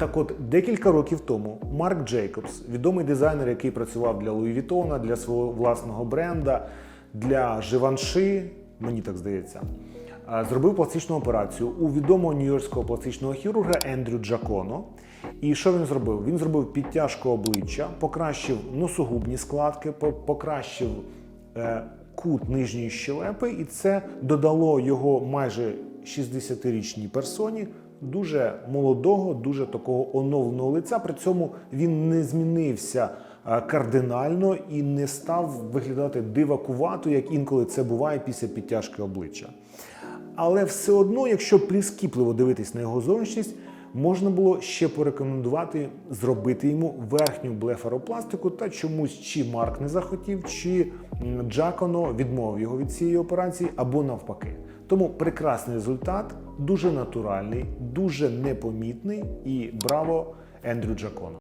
Так от, декілька років тому Марк Джейкобс, відомий дизайнер, який працював для Луї Вітона, для свого власного бренда, для Живанши, мені так здається, е, зробив пластичну операцію у відомого нью-йоркського пластичного хірурга Ендрю Джаконо. І що він зробив? Він зробив підтяжку обличчя, покращив носогубні складки, покращив е, кут нижньої щелепи, і це додало його майже 60-річній персоні дуже молодого, дуже такого оновленого лиця. При цьому він не змінився е, кардинально і не став виглядати дивакувато, як інколи це буває після підтяжки обличчя. Але все одно, якщо прискіпливо дивитись на його зовнішність, можна було ще порекомендувати зробити йому верхню блефаропластику, та чомусь чи Марк не захотів, чи Джаконо відмовив його від цієї операції, або навпаки. Тому прекрасний результат, дуже натуральний, дуже непомітний і браво Ендрю Джаконо.